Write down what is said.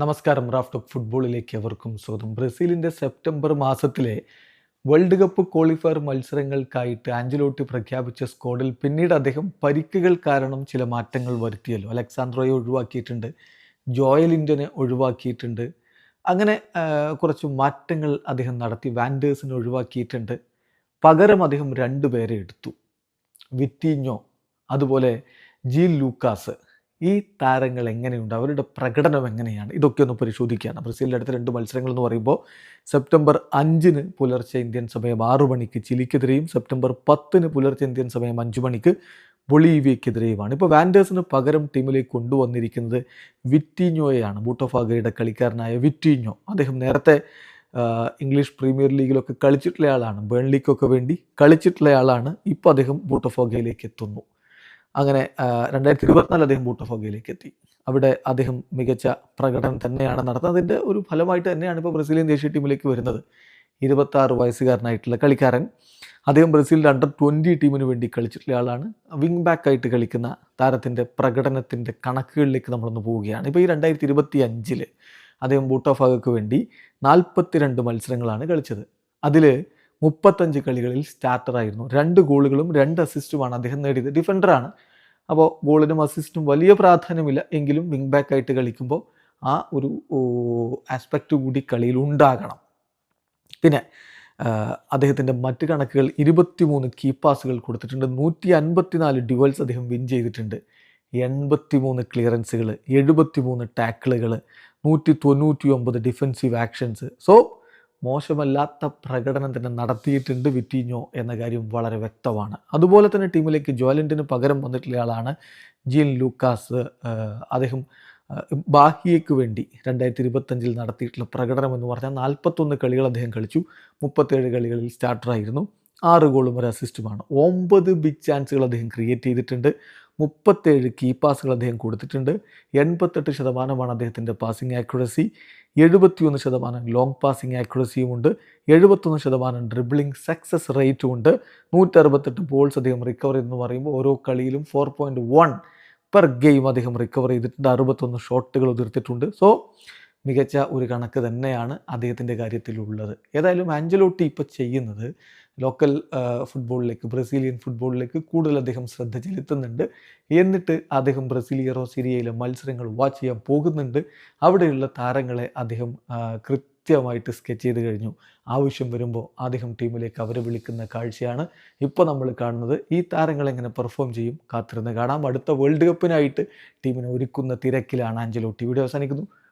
നമസ്കാരം. Raft of ഫുട്ബോളിലേക്ക് അവർക്കും സ്വാഗതം. ബ്രസീലിന്റെ സെപ്റ്റംബർ മാസത്തിലെ വേൾഡ് കപ്പ് ക്വാളിഫയർ മത്സരങ്ങൾക്കായിട്ട് ആഞ്ചലോട്ടി പ്രഖ്യാപിച്ച സ്ക്വാഡിൽ പിന്നീട് അദ്ദേഹം പരിക്കുകൾ കാരണം ചില മാറ്റങ്ങൾ വരുത്തിയല്ലോ. അലക്സാൻഡ്രോയെ ഒഴിവാക്കിയിട്ടുണ്ട് ജോയൽ ജോയലിന്റനെ ഒഴിവാക്കിയിട്ടുണ്ട്. അങ്ങനെ കുറച്ച് മാറ്റങ്ങൾ അദ്ദേഹം നടത്തി. വാൻഡേഴ്സിനെ ഒഴിവാക്കിയിട്ടുണ്ട്. പകരം അദ്ദേഹം രണ്ട് പേരെ എടുത്തു. വിത്തീഞ്ഞോ അതുപോലെ ജീൽ ലൂക്കാസ് ഈ താരങ്ങൾ എങ്ങനെയുണ്ട്? അവരുടെ പ്രകടനം എങ്ങനെയാണ്? ഇതൊക്കെ ഒന്ന് പരിശോധിക്കുകയാണ്. ബ്രസീലിന്റെ അടുത്ത രണ്ട് മത്സരങ്ങൾ എന്ന് പറയുമ്പോൾ സെപ്റ്റംബർ അഞ്ചിന് പുലർച്ചെ ഇന്ത്യൻ സമയം ആറു മണിക്ക് ചിലിക്കെതിരെയും സെപ്റ്റംബർ പത്തിന് പുലർച്ചെ ഇന്ത്യൻ സമയം അഞ്ച് മണിക്ക് ബൊളീവിയക്കെതിരെയുമാണ്. ഇപ്പോൾ വാൻഡേഴ്സിന് പകരം ടീമിലേക്ക് കൊണ്ടുവന്നിരിക്കുന്നത് വിറ്റീഞ്ഞോയെയാണ് ബൂട്ടോഫാഗയുടെ കളിക്കാരനായ വിറ്റീഞ്ഞോ അദ്ദേഹം നേരത്തെ ഇംഗ്ലീഷ് പ്രീമിയർ ലീഗിലൊക്കെ കളിച്ചിട്ടുള്ള ആളാണ്. ബേൺലിക്കൊക്കെ വേണ്ടി കളിച്ചിട്ടുള്ള ആളാണ്. ഇപ്പോൾ അദ്ദേഹം ബൂട്ടോഫോഗയിലേക്ക് എത്തുന്നു. അങ്ങനെ രണ്ടായിരത്തി ഇരുപത്തിനാല് അദ്ദേഹം ബൂട്ടഫോഗയിലേക്ക് എത്തി. അവിടെ അദ്ദേഹം മികച്ച പ്രകടനം തന്നെയാണ് നടത്തുന്നത് അതിന്റെ ഒരു ഫലമായിട്ട് തന്നെയാണ് ഇപ്പോൾ ബ്രസീലിയൻ ദേശീയ ടീമിലേക്ക് വരുന്നത്. ഇരുപത്താറ് വയസ്സുകാരനായിട്ടുള്ള കളിക്കാരൻ. അദ്ദേഹം ബ്രസീലിന്റെ അണ്ടർ ട്വന്റി ടീമിന് വേണ്ടി കളിച്ചിട്ടുള്ള ആളാണ്. വിങ് ബാക്ക് ആയിട്ട് കളിക്കുന്ന താരത്തിന്റെ പ്രകടനത്തിന്റെ കണക്കുകളിലേക്ക് നമ്മളൊന്ന് പോവുകയാണ്. ഇപ്പോൾ ഈ രണ്ടായിരത്തി ഇരുപത്തി അഞ്ചിൽ അദ്ദേഹം ബൂട്ടോഫാഗയ്ക്ക് വേണ്ടി നാൽപ്പത്തിരണ്ട് മത്സരങ്ങളാണ് കളിച്ചത്. അതിൽ മുപ്പത്തഞ്ച് കളികളിൽ സ്റ്റാർട്ടറായിരുന്നു രണ്ട് ഗോളുകളും രണ്ട് അസിസ്റ്റുമാണ് അദ്ദേഹം നേടിയത്. ഡിഫൻഡറാണ് അപ്പോൾ ഗോളിനും അസിസ്റ്റും വലിയ പ്രാധാന്യമില്ല. എങ്കിലും വിങ് ബാക്ക് ആയിട്ട് കളിക്കുമ്പോൾ ആ ഒരു ആസ്പെക്റ്റ് കൂടി കളിയിൽ ഉണ്ടാകണം. പിന്നെ അദ്ദേഹത്തിന്റെ മറ്റ് കണക്കുകൾ ഇരുപത്തിമൂന്ന് കീ പാസുകൾ കൊടുത്തിട്ടുണ്ട്. നൂറ്റി അൻപത്തിനാല് ഡ്യുവൽസ് അദ്ദേഹം വിൻ ചെയ്തിട്ടുണ്ട്. എൺപത്തിമൂന്ന് ക്ലിയറൻസുകൾ എഴുപത്തിമൂന്ന് ടാക്കിളുകൾ നൂറ്റി തൊണ്ണൂറ്റി ഒമ്പത് ഡിഫെൻസീവ് ആക്ഷൻസ് സോ മോശമല്ലാത്ത പ്രകടനം തന്നെ നടത്തിയിട്ടുണ്ട് വിറ്റീഞ്ഞോ എന്ന കാര്യം വളരെ വ്യക്തമാണ്. അതുപോലെ തന്നെ ടീമിലേക്ക് ജോലന്റിന് പകരം വന്നിട്ടുള്ള ആളാണ് ജീൻ ലൂക്കാസ്. അദ്ദേഹം ബാഹിയയ്ക്ക് വേണ്ടി രണ്ടായിരത്തി ഇരുപത്തഞ്ചിൽ നടത്തിയിട്ടുള്ള പ്രകടനം എന്ന് പറഞ്ഞാൽ നാൽപ്പത്തൊന്ന് കളികൾ അദ്ദേഹം കളിച്ചു. മുപ്പത്തേഴ് കളികളിൽ സ്റ്റാർട്ടറായിരുന്നു. ആറ് ഗോളും ഒരു അസിസ്റ്റുമാണ് ഒമ്പത് ബിഗ് ചാൻസുകൾ അദ്ദേഹം ക്രിയേറ്റ് ചെയ്തിട്ടുണ്ട്. മുപ്പത്തേഴ് കീ പാസുകൾ അദ്ദേഹം കൊടുത്തിട്ടുണ്ട്. എൺപത്തെട്ട് ശതമാനമാണ് അദ്ദേഹത്തിന്റെ പാസിംഗ് ആക്യുറസി എഴുപത്തിയൊന്ന് ശതമാനം ലോങ് പാസിംഗ് ആക്യുറസിയും ഉണ്ട്. എഴുപത്തൊന്ന് ശതമാനം ഡ്രിബിളിംഗ് സക്സസ് റേറ്റും ഉണ്ട്. നൂറ്ററുപത്തെട്ട് ബോൾസ് അദ്ദേഹം റിക്കവർ എന്ന് പറയുമ്പോൾ ഓരോ കളിയിലും four point one per game അദ്ദേഹം റിക്കവർ ചെയ്തിട്ടുണ്ട്. അറുപത്തൊന്ന് ഷോട്ടുകൾ ഉതിർത്തിട്ടുണ്ട്. സോ മികച്ച ഒരു കണക്ക് തന്നെയാണ് അദ്ദേഹത്തിന്റെ കാര്യത്തിലുള്ളത്. ഏതായാലും ആഞ്ചലോട്ടി ഇപ്പോൾ ചെയ്യുന്നത് ലോക്കൽ ഫുട്ബോളിലേക്ക് ബ്രസീലിയൻ ഫുട്ബോളിലേക്ക് കൂടുതൽ അദ്ദേഹം ശ്രദ്ധ ചെലുത്തുന്നുണ്ട്. എന്നിട്ട് അദ്ദേഹം ബ്രസീലിയറോ സിരിയയിലെ മത്സരങ്ങൾ വാച്ച് ചെയ്യാൻ പോകുന്നുണ്ട്. അവിടെയുള്ള താരങ്ങളെ അദ്ദേഹം കൃത്യമായിട്ട് സ്കെച്ച് ചെയ്ത് കഴിഞ്ഞു. ആവശ്യം വരുമ്പോൾ അദ്ദേഹം ടീമിലേക്ക് അവരെ വിളിക്കുന്ന കാഴ്ചയാണ് ഇപ്പോൾ നമ്മൾ കാണുന്നത്. ഈ താരങ്ങൾ എങ്ങനെ പെർഫോം ചെയ്യും കാത്തിരുന്ന് കാണാം. അടുത്ത വേൾഡ് കപ്പിനായിട്ട് ടീമിനെ ഒരുക്കുന്ന തിരക്കിലാണ് ആഞ്ചലോട്ടി വീഡിയോ അവസാനിക്കുന്നു.